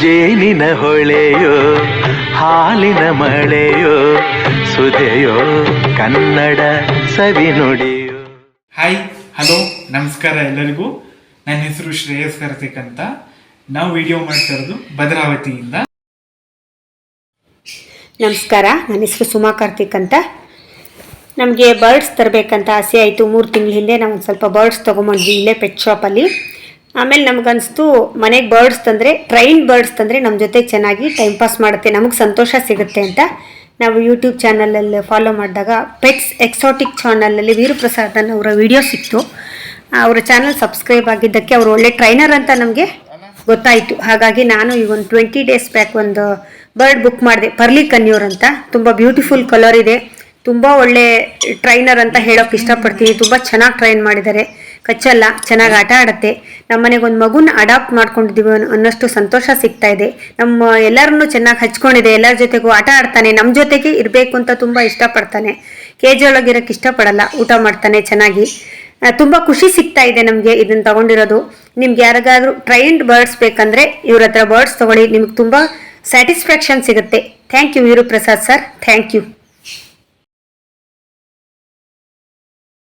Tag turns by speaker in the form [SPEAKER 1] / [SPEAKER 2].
[SPEAKER 1] ಜೇನಿನ ಹೊಳೆಯೋ ಹಾಲಿನ ಮಳೆಯೋ ಸುದೆಯೋ ಕನ್ನಡ ಸವಿನುಡಿಯೋ
[SPEAKER 2] ಹಾಯ್ ಹಲೋ ನಮಸ್ಕಾರ ಎಲ್ಲರಿಗೂ. ನನ್ನ ಹೆಸರು ಶ್ರೇಯಸ್ ಕಾರ್ತಿಕ್ ಅಂತ. ನಾವು ವಿಡಿಯೋ ಮಾಡ್ತಾ ಇರೋದು ಭದ್ರಾವತಿಯಿಂದ.
[SPEAKER 3] ನಮಸ್ಕಾರ ನನ್ನ ಹೆಸರು ಸುಮಾ ಕಾರ್ತಿಕ್ ಅಂತ. ನಮಗೆ ಬರ್ಡ್ಸ್ ತರಬೇಕಂತ ಆಸೆ ಆಯಿತು. ಮೂರು ತಿಂಗಳ ಹಿಂದೆ ನಾವು ಒಂದು ಸ್ವಲ್ಪ ಬರ್ಡ್ಸ್ ತೊಗೊಂಬಂದ್ವಿ ಇಲ್ಲೇ ಪೆಟ್ ಶಾಪಲ್ಲಿ ಆಮೇಲೆ ನಮಗನ್ನಿಸ್ತು ಮನೆಗೆ ಬರ್ಡ್ಸ್ ತಂದರೆ ಟ್ರೈನ್ ಬರ್ಡ್ಸ್ ತಂದರೆ ನಮ್ಮ ಜೊತೆ ಚೆನ್ನಾಗಿ ಟೈಮ್ ಪಾಸ್ ಮಾಡುತ್ತೆ. ನಮಗೆ ಸಂತೋಷ ಸಿಗುತ್ತೆ ಅಂತ ನಾವು ಯೂಟ್ಯೂಬ್ ಚಾನಲಲ್ಲಿ ಫಾಲೋ ಮಾಡಿದಾಗ ಪೆಟ್ಸ್ ಎಕ್ಸಾಟಿಕ್ ಚಾನಲಲ್ಲಿ ವೀರಪ್ರಸಾದನ್ ಅವರ ವಿಡಿಯೋ ಸಿಕ್ತು. ಅವರ ಚಾನಲ್ ಸಬ್ಸ್ಕ್ರೈಬ್ ಆಗಿದ್ದಕ್ಕೆ ಅವರು ಒಳ್ಳೆ ಟ್ರೈನರ್ ಅಂತ ನಮಗೆ ಗೊತ್ತಾಯಿತು. ಹಾಗಾಗಿ ನಾನು ಈಗ ಒಂದು ಟ್ವೆಂಟಿ ಡೇಸ್ ಬ್ಯಾಕ್ ಒಂದು ಬರ್ಡ್ ಬುಕ್ ಮಾಡಿದೆ. ಪರ್ಲಿ ಕನ್ಯೂರ್ ಅಂತ. ತುಂಬ ಬ್ಯೂಟಿಫುಲ್ ಕಲರ್ ಇದೆ. ತುಂಬ ಒಳ್ಳೆ ಟ್ರೈನರ್ ಅಂತ ಹೇಳೋಕೆ ಇಷ್ಟಪಡ್ತೀನಿ. ತುಂಬ ಚೆನ್ನಾಗಿ ಟ್ರೈನ್ ಮಾಡಿದ್ದಾರೆ. ಕಚ್ಚಲ್ಲ, ಚೆನ್ನಾಗಿ ಆಟ ಆಡುತ್ತೆ. ನಮ್ಮ ಮನೆಗೆ ಒಂದು ಮಗುನ ಅಡಾಪ್ಟ್ ಮಾಡ್ಕೊಂಡಿದ್ದೀವಿ ಅನ್ನಷ್ಟು ಸಂತೋಷ ಸಿಗ್ತಾ ಇದೆ. ನಮ್ಮ ಎಲ್ಲರನ್ನೂ ಚೆನ್ನಾಗಿ ಹಚ್ಕೊಂಡಿದೆ, ಎಲ್ಲರ ಜೊತೆಗೂ ಆಟ ಆಡ್ತಾನೆ ನಮ್ಮ ಜೊತೆಗೆ ಇರಬೇಕು ಅಂತ ತುಂಬ ಇಷ್ಟಪಡ್ತಾನೆ. ಕೆ ಜಿ ಒಳಗಿರೋಕ್ಕೆ ಇಷ್ಟಪಡಲ್ಲ, ಊಟ ಮಾಡ್ತಾನೆ ಚೆನ್ನಾಗಿ. ತುಂಬ ತುಂಬಾ ಖುಷಿ ಸಿಗ್ತಾ ಇದೆ ನಮಗೆ ಇದನ್ನು ತಗೊಂಡಿರೋದು. ನಿಮ್ಗೆ ಯಾರಿಗಾದ್ರೂ ಟ್ರೈನ್ಡ್ ಬರ್ಡ್ಸ್ ಬೇಕಂದ್ರೆ ಇವ್ರ ಹತ್ರ ಬರ್ಡ್ಸ್ ತಗೊಳ್ಳಿ, ನಿಮ್ಗೆ ತುಂಬ ಸ್ಯಾಟಿಸ್ಫ್ಯಾಕ್ಷನ್ ಸಿಗುತ್ತೆ. Thank you Veeru Prasad sir thank you